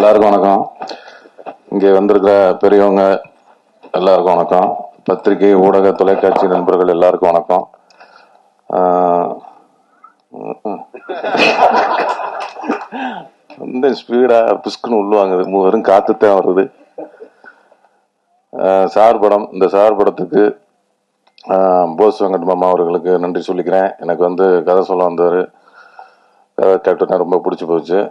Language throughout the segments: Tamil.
எல்லாருக்கும் வணக்கம். இங்கே வந்திருக்கிற பெரியவங்க எல்லாருக்கும் வணக்கம். பத்திரிகை ஊடக தொலைக்காட்சி நண்பர்கள் எல்லாருக்கும் வணக்கம். இந்த ஸ்பீடா பிஸ்குன்னு உள்ளுவாங்குது மு- வெறும் காத்துத்தான் வருது. சார் படம் இந்த சார் படத்துக்கு போஸ் வெங்கட் மாமா அவர்களுக்கு நன்றி சொல்லிக்கிறேன். எனக்கு வந்து கதை சொல்ல வந்தவர் கதை கேப்டன் ரொம்ப பிடிச்சி போச்சு.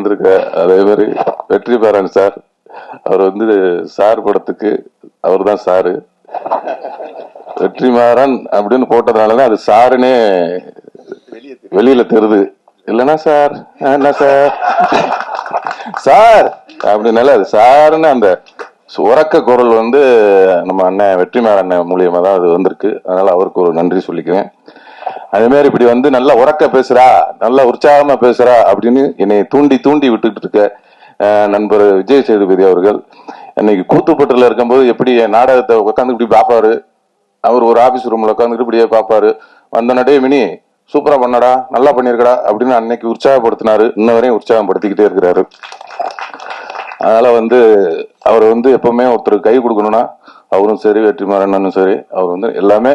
வந்திருக்க அதே மாதிரி வெற்றி பேரன் சார். அவர் வந்து சார் படத்துக்கு அவர் தான் சாரு. வெற்றிமாறன் அப்படின்னு போட்டதுனாலதான் அது சாருன்னே வெளியில தெருது. இல்லைன்னா சார் என்ன சார். சார் அப்படின்னால அது சாருன்னு அந்த உறக்க குரல் வந்து நம்ம அண்ணன் வெற்றிமாறன் அண்ணன் மூலியமா தான் அது வந்திருக்கு. அதனால அவருக்கு ஒரு நன்றி சொல்லிக்கிறேன். அதே மாதிரி இப்படி வந்து நல்லா உறக்க பேசுறா நல்லா உற்சாகமா பேசுறா அப்படின்னு என்னை தூண்டி தூண்டி விட்டுட்டு இருக்க நண்பர் விஜய் சேதுபதி அவர்கள். இன்னைக்கு கூத்துப்பட்டுல இருக்கும்போது எப்படி நாடகத்தை உட்காந்து இப்படி பார்ப்பாரு அவர் ஒரு ஆபீஸ் ரூம்ல உட்காந்துட்டு இப்படியே பார்ப்பாரு வந்த நடே மினி சூப்பரா பண்ணடா நல்லா பண்ணிருக்கடா அப்படின்னு அன்னைக்கு உற்சாகப்படுத்தினாரு. இன்ன வரையும் உற்சாகப்படுத்திக்கிட்டே இருக்கிறாரு. அதனால வந்து அவர் வந்து எப்பவுமே ஒருத்தர் கை கொடுக்கணும்னா அவரும் சரி வெற்றிமாறனும் சரி அவர் வந்து எல்லாமே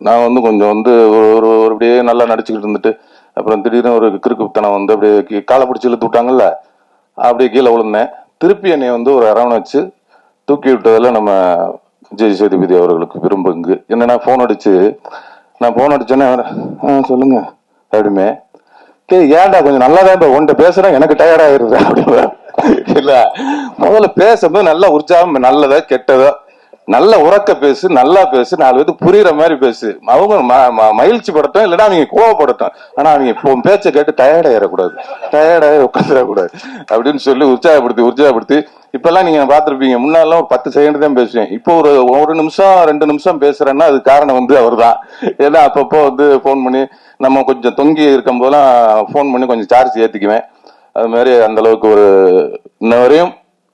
நான் வந்து கொஞ்சம் வந்து ஒரு ஒரு அப்படியே நல்லா நடிச்சுக்கிட்டு இருந்துட்டு அப்புறம் திடீர்னு ஒரு கிறுக்குத்தனம் வந்து அப்படியே காலை பிடிச்சி இழுத்து விட்டாங்கல்ல அப்படியே கீழே விழுந்தேன். திருப்பி என்னை வந்து ஒரு அரவணைச்சு தூக்கி விட்டதில் நம்ம விஜய் சேதுபதி அவர்களுக்கு விரும்புங்க என்னன்னா ஃபோன் அடிச்சு நான் ஃபோன் அடிச்சோன்னே "ஆ, சொல்லுங்க அப்படிமே. கே ஏன்டா கொஞ்சம் நல்லா தான் உன்கிட்ட பேசுறேன் எனக்கு டயர்ட் அப்படின்னு இல்லை இல்ல முதல்ல பேசும்போது நல்லா உற்சாகம் நல்லதா கெட்டதா நல்ல உறக்க பேசு நல்லா பேசு நாலு பேருக்கு புரியுற மாதிரி பேசு. அவங்க ம- ம- மகிழ்ச்சி படட்டும் இல்லைன்னா அவங்க கோவப்படட்டும் ஆனா அவங்க இப்போ பேச்சை கேட்டு டயர்டாக ஆயிடக்கூடாது டயர்ட் உட்காந்துடக்கூடாது அப்படின்னு சொல்லி உற்சாகப்படுத்தி உற்சாகப்படுத்தி இப்பெல்லாம் நீங்க பார்த்துருப்பீங்க முன்னாலாம் ஒரு பத்து செகண்ட் தான் பேசுவேன். இப்போ ஒரு ஒரு நிமிஷம் ரெண்டு நிமிஷம் பேசுறேன்னா அது காரணம் வந்து அவர்தான். ஏன்னா அப்பப்போ வந்து ஃபோன் பண்ணி நம்ம கொஞ்சம் தொங்கி இருக்கும் போதெல்லாம் ஃபோன் பண்ணி கொஞ்சம் சார்ஜ் ஏத்திக்குவேன். அது மாதிரி அந்த அளவுக்கு ஒரு இன்ன வரையும்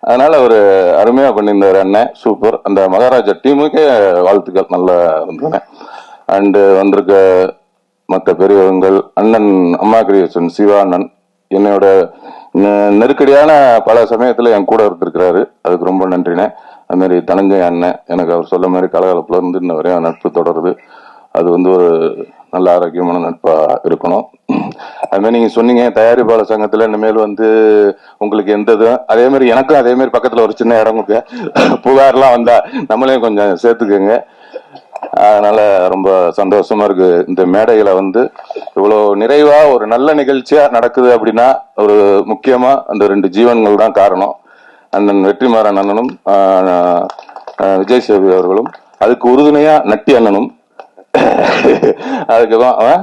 அதனால ஒரு அருமையா பண்ணியிருந்தாரு அண்ணன் சூப்பர் அந்த மகாராஜா டீமுக்கே வாழ்த்துக்கள். நல்லா இருந்தன அண்டு வந்திருக்க மற்ற பெரியவங்கள் அண்ணன் அம்மா கிரியேஷன் சிவா அண்ணன் என்னோட நெ- நெருக்கடியான பல சமயத்துல என் கூட இருந்திருக்கிறாரு. அதுக்கு ரொம்ப நன்றினே அது மாதிரி தனஞ்சய அண்ணன் எனக்கு அவர் சொல்ல மாதிரி கலகலப்புல இருந்து இன்ன வரையும் நட்பு தொடருது. அது வந்து ஒரு நல்ல ஆரோக்கியமான நட்பா இருக்கணும். அது மாதிரி நீங்க சொன்னீங்க தயாரிப்பாளர் சங்கத்துல இனிமேல் வந்து உங்களுக்கு எந்த இதுவும் அதே மாதிரி எனக்கும் அதே மாதிரி பக்கத்துல ஒரு சின்ன இடம் கொடுங்க புகார்லாம் வந்தா நம்மளையும் கொஞ்சம் சேர்த்துக்கோங்க. அதனால ரொம்ப சந்தோஷமா இருக்கு. இந்த மேடையில வந்து இவ்வளோ நிறைவா ஒரு நல்ல நிகழ்ச்சியா நடக்குது அப்படின்னா ஒரு முக்கியமா அந்த ரெண்டு ஜீவன்கள் தான் காரணம். அண்ணன் வெற்றிமாறன் அண்ணனும் விஜய் சேவி அவர்களும். அதுக்கு உறுதுணையா நட்டி அண்ணனும். அதுக்கப்புறம் அவன்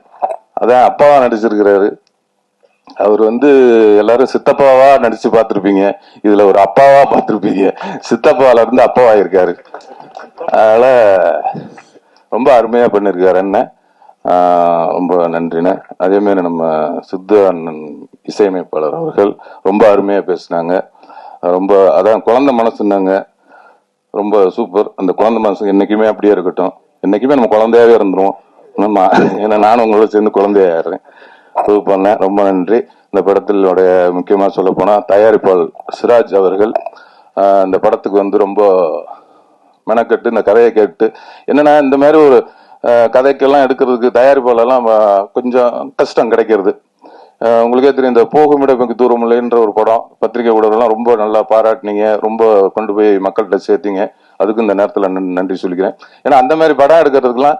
அதான் அப்பாவா நடிச்சிருக்கிறாரு. அவர் வந்து எல்லாரும் சித்தப்பாவா நடிச்சு பார்த்துருப்பீங்க. இதுல ஒரு அப்பாவா பார்த்துருப்பீங்க. சித்தப்பாவில இருந்து அப்பாவா இருக்காரு அதனால ரொம்ப அருமையா பண்ணிருக்காரு அண்ணன். ரொம்ப நன்றிண்ணே. அதே மாதிரி நம்ம சித்து அண்ணன் இசையமைப்பாளர் அவர்கள் ரொம்ப அருமையா பேசினாங்க. ரொம்ப அதான் குழந்தை மனசுன்னாங்க. ரொம்ப சூப்பர். அந்த குழந்தை மனசு என்னைக்குமே அப்படியே இருக்கட்டும். என்னைக்குமே நம்ம குழந்தையாவே இருந்துருவோம். ஆமா. ஏன்னா நானும் உங்களோட சேர்ந்து குழந்தையாடுறேன் பண்ணேன் ரொம்ப நன்றி. இந்த படத்தினுடைய முக்கியமா சொல்ல போனா தயாரிப்பாளர் சிராஜ் அவர்கள் இந்த படத்துக்கு வந்து ரொம்ப மெனக்கட்டு இந்த கதையை கேட்டு என்னன்னா இந்த மாதிரி ஒரு கதைக்கெல்லாம் எடுக்கிறதுக்கு தயாரிப்பாளெல்லாம் கொஞ்சம் கஷ்டம் கிடைக்கிறது. உங்களுக்கே தெரியும் இந்த போகும் இடமைக்கு தூரம் இல்லைன்ற ஒரு படம் பத்திரிகை ஊடகம்லாம் ரொம்ப நல்லா பாராட்டினீங்க ரொம்ப கொண்டு போய் மக்கள்கிட்ட சேர்த்தீங்க. அதுக்கு இந்த நேரத்தில் நன்றி சொல்லிக்கிறேன். ஏன்னா அந்த மாதிரி படம் எடுக்கிறதுக்குலாம்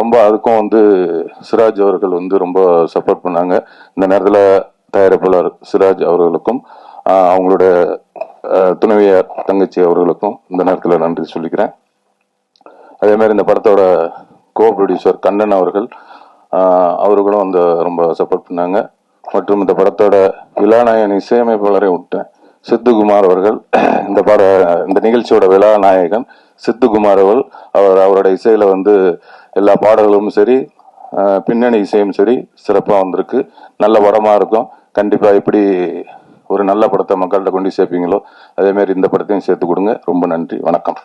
ரொம்ப அதுக்கும் வந்து சிராஜ் அவர்கள் வந்து ரொம்ப சப்போர்ட் பண்ணாங்க. இந்த நேரத்துல தயாரிப்பாளர் சிராஜ் அவர்களுக்கும் அவங்களோட துணைவியார் தங்கச்சி அவர்களுக்கும் இந்த நேரத்தில் நன்றி சொல்லிக்கிறேன். அதே மாதிரி இந்த படத்தோட கோ ப்ரொடியூசர் கண்ணன் அவர்கள் ஆஹ் அவர்களும் வந்து ரொம்ப சப்போர்ட் பண்ணாங்க. மற்றும் இந்த படத்தோட விழாநாயகன் இசையமைப்பாளரை விட்டேன் சித்துக்குமார் அவர்கள் இந்த பட இந்த நிகழ்ச்சியோட விழாநாயகன் சித்துக்குமார் அவர்கள் அவர் அவரோட இசையில வந்து எல்லா பாடல்களும் சரி பின்னணி இசையும் சரி சிறப்பாக வந்திருக்கு. நல்ல படமா இருக்கும். கண்டிப்பாக எப்படி ஒரு நல்ல படத்தை மக்கள்கிட்ட கொண்டு சேர்ப்பீங்களோ அதேமாரி இந்த படத்தையும் சேர்த்து கொடுங்க. ரொம்ப நன்றி. வணக்கம்.